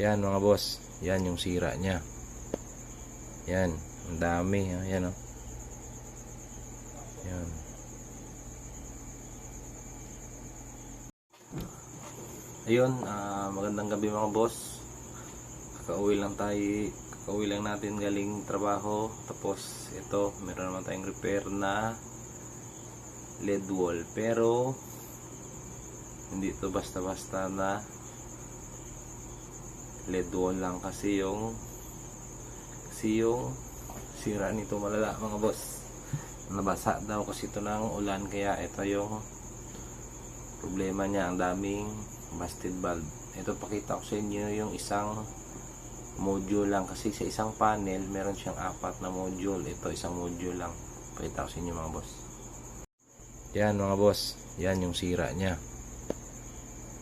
Yan mga boss. Yan yung sira niya. Yan. Ang dami. Yan o. Yan. Ayun. ah, magandang gabi mga boss. Kakauwi lang tayo. Kakauwi lang natin galing trabaho. Tapos ito. Meron naman tayong repair na LED wall. Pero hindi to basta-basta na LED wall lang kasi yung kasi yung sira nito malala mga boss. Nabasa daw kasi ito ng ulan kaya ito yung problema niya ang daming busted bulb. Ito pakita ko sa inyo yung isang module lang kasi sa isang panel meron siyang apat na module. Ito isang module lang. Pakita ko sa inyo mga boss. Yan mga boss. Yan yung sira niya.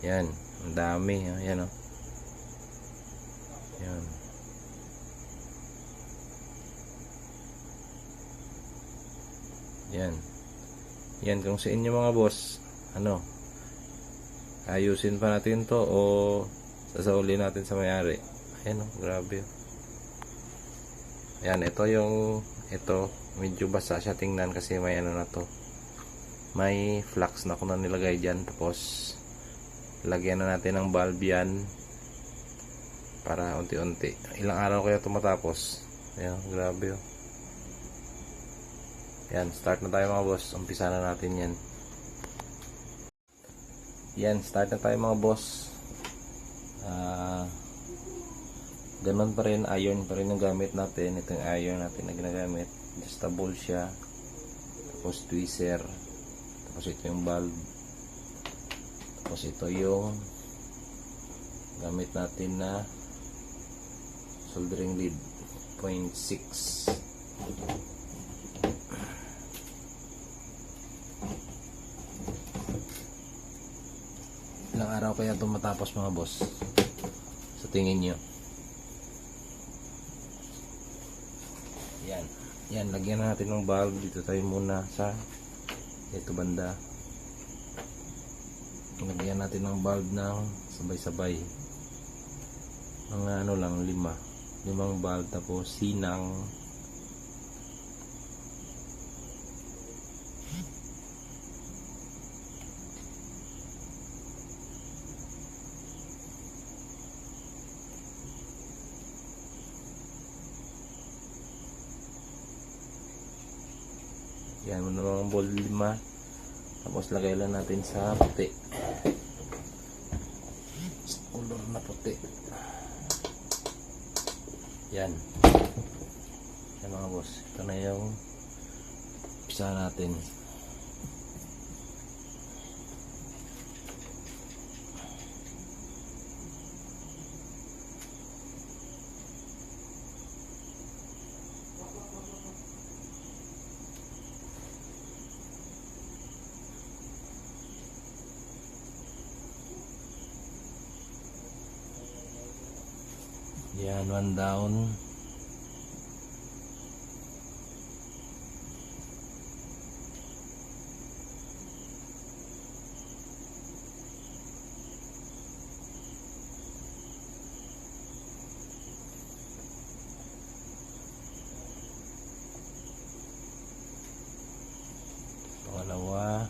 Yan ang dami. Yan oh yan. Yan. Yan kung sa inyo mga boss, ano, ayusin pa natin to o sasauli natin sa mayari. Ayan oh, grabe. Yan, ito yung, ito, medyo basa siya tingnan kasi may ano na to. May flux na ko na nilagay dyan. Tapos, lagyan na natin ng bulb yan para unti-unti. Ilang araw kaya ito matapos. Ayan, grabe oh. Yan, start na tayo mga boss. Umpisa na natin yan. Yan, start na tayo mga boss. Ah, ganun pa rin, iron pa rin yung gamit natin. Ito yung iron natin na ginagamit. Adjustable siya. Tapos tweezer. Tapos ito yung bulb. Tapos ito yung gamit natin na soldering lead 0.6 ilang araw kaya ito matapos mga boss? Sa tingin nyo? Yan. Yan lagyan na natin ng bulb. Dito tayo muna sa ito banda. Lagyan natin ng bulb ng sabay-sabay. Mga ano lang lima limang bulb tapos sinang. Yan mo namang ball lima. Tapos lagay lang natin sa puti. Color na puti yan. Yan mga boss. Ito na yung pisa natin. Yan, one down. Pangalawa.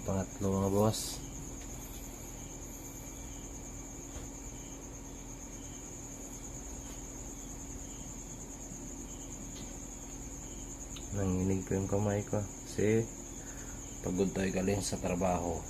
Yan, pangatlo mga boss. Nanginig ko yung kamay ko. Kasi pagod tayo galing sa trabaho.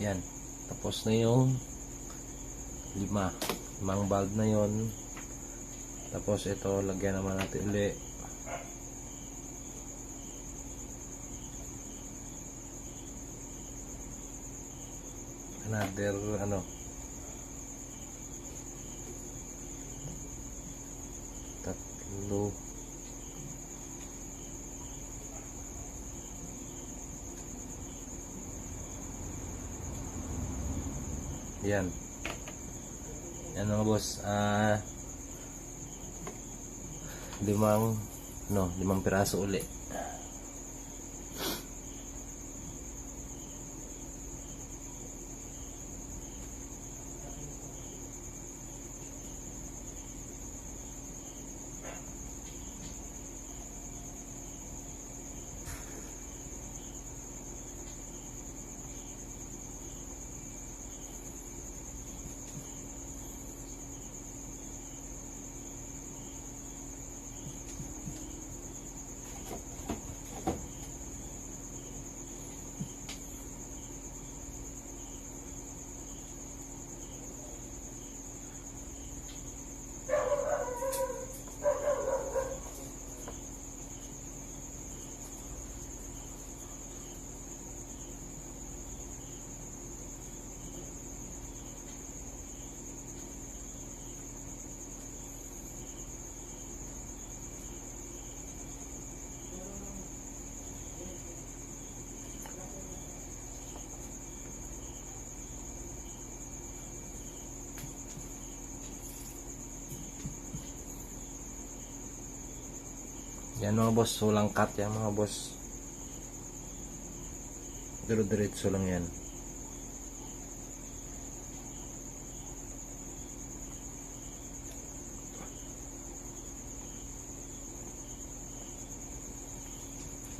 Yan. Tapos na yung lima. Limang bulb na yon. Tapos ito, lagyan naman natin uli. Another, ano, tatlo. Yan. Yan mga boss. Ah, limang, no, limang piraso uli. Yan mga boss, walang cut yan mga boss. Pero diretso lang yan.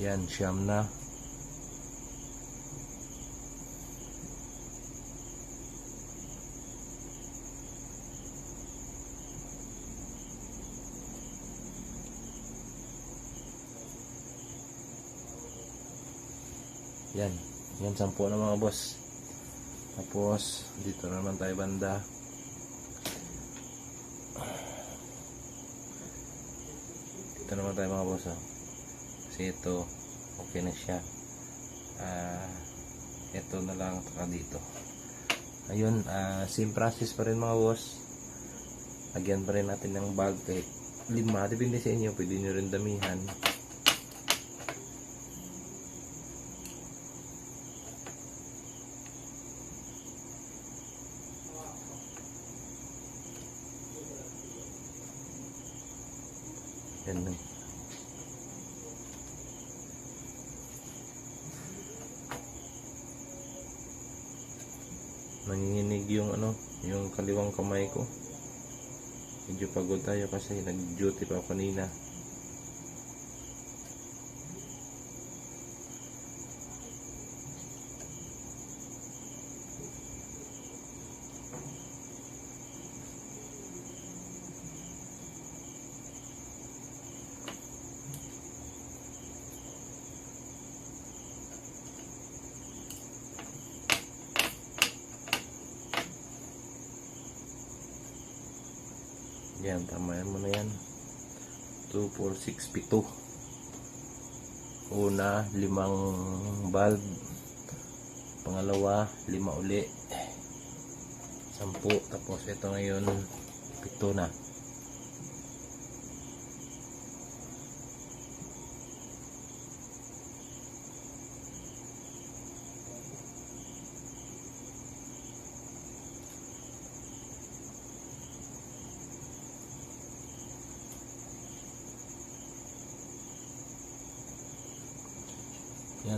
Yan, siyam na. Yan. Yan, sampu na mga boss. Tapos, dito na naman tayo banda. Dito naman tayo mga boss. Oh. Kasi ito, okay na siya. Ah, ito na lang taka dito. Ayun, ah, same process pa rin mga boss. Lagyan pa rin natin ng bag kahit lima. Depende sa inyo, pwede nyo rin damihan. Yan lang. Nanginginig yung ano, yung kaliwang kamay ko. Medyo pagod tayo kasi nag-duty pa ako kanina. Yan, tamayan mo na yan. 2, 4, 6, 7. Una, limang bulb. Pangalawa, lima uli. Sampu. Tapos ito ngayon, pito na.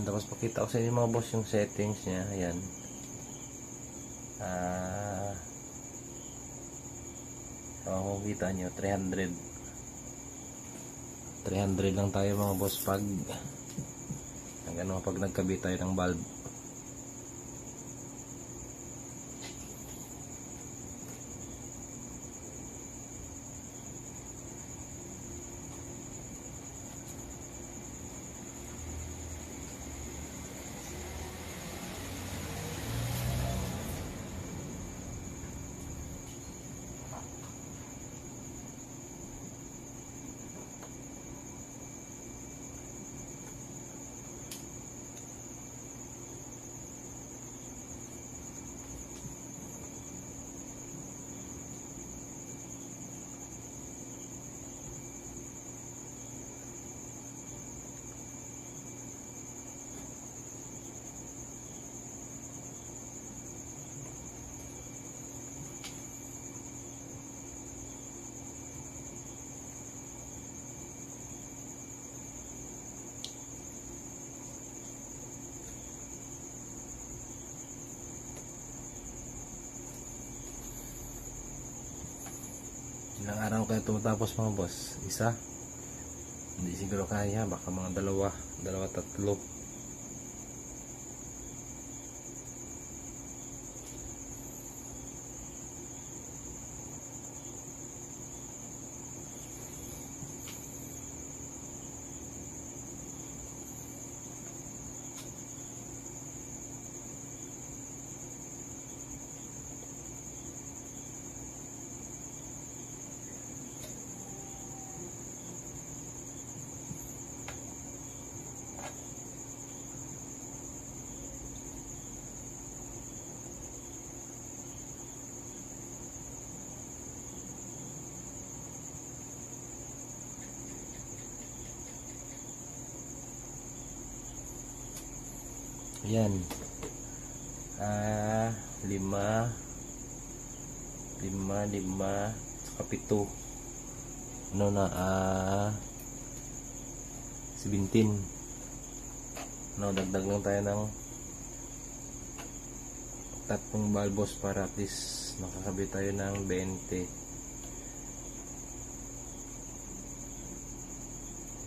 Yan, tapos pakita ko sa inyo mga boss yung settings niya. Ayan. Ah, uh, kita nyo, 300. 300 lang tayo mga boss pag ang ano, pag nagkabit tayo ng bulb. Ilang araw kaya tumatapos mga boss? Isa? Hindi siguro kaya. Baka mga dalawa. Dalawa, tatlo. Ayan. Ah, lima. Lima, lima. Saka pito. Ano na, ah, 17. No, dagdag lang tayo ng tatlong balbos para at least nakakabit tayo ng 20.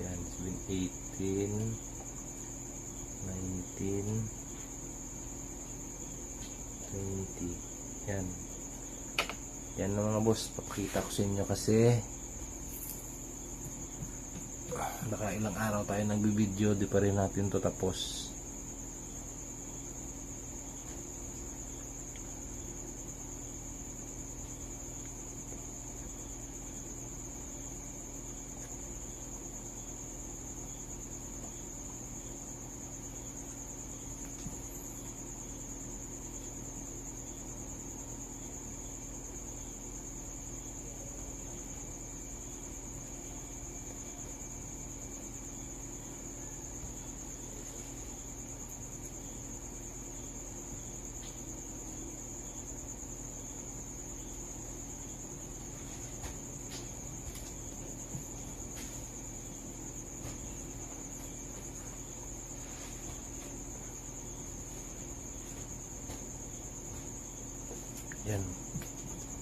Yan, 18. 19 20 yan. Yan na mga boss papakita ko sa inyo kasi naka ilang araw tayo nagbibideo di pa rin natin to tapos yan.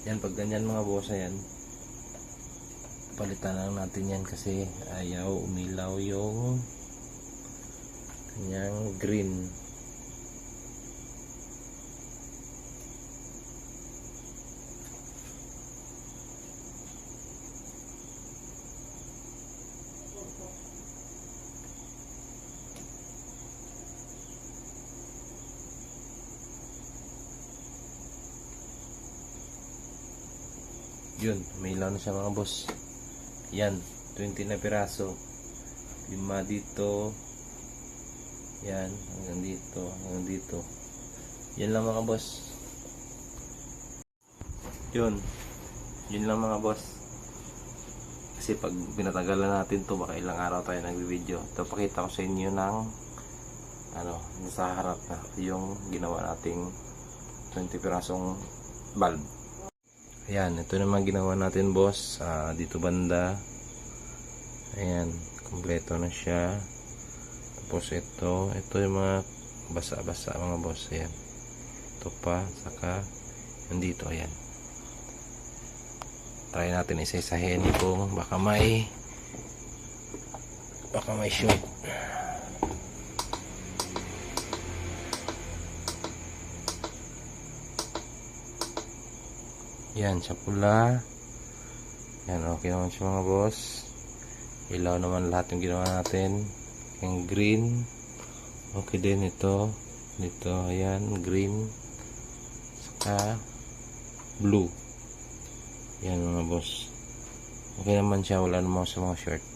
Yan pag ganyan mga boss yan palitan lang natin yan kasi ayaw umilaw yung kanyang green yun may ilaw na siya mga boss. Yan 20 na piraso. Lima dito. Yan hanggang dito hanggang dito. Yan lang mga boss. Yun yun lang mga boss. Kasi pag binatagalan natin to baka ilang araw tayo nagbibideo ito pakita ko sa inyo ng ano nasa harap na. Yung ginawa nating 20 pirasong bulb Ayan, ito naman ginawa natin boss. Ah, dito banda. Ayan, kompleto na siya. Tapos ito, ito yung mga basa-basa mga boss. Ayan. Ito pa, saka yung dito, ayan. Try natin isa-isahin kung baka may baka may shoot. Yan, sa pula. Yan, okay naman siya mga boss. Ilaw naman lahat yung ginawa natin. Yung green. Okay din ito. Dito, ayan, green. Saka, blue. Yan mga boss. Okay naman siya, wala naman sa mga short.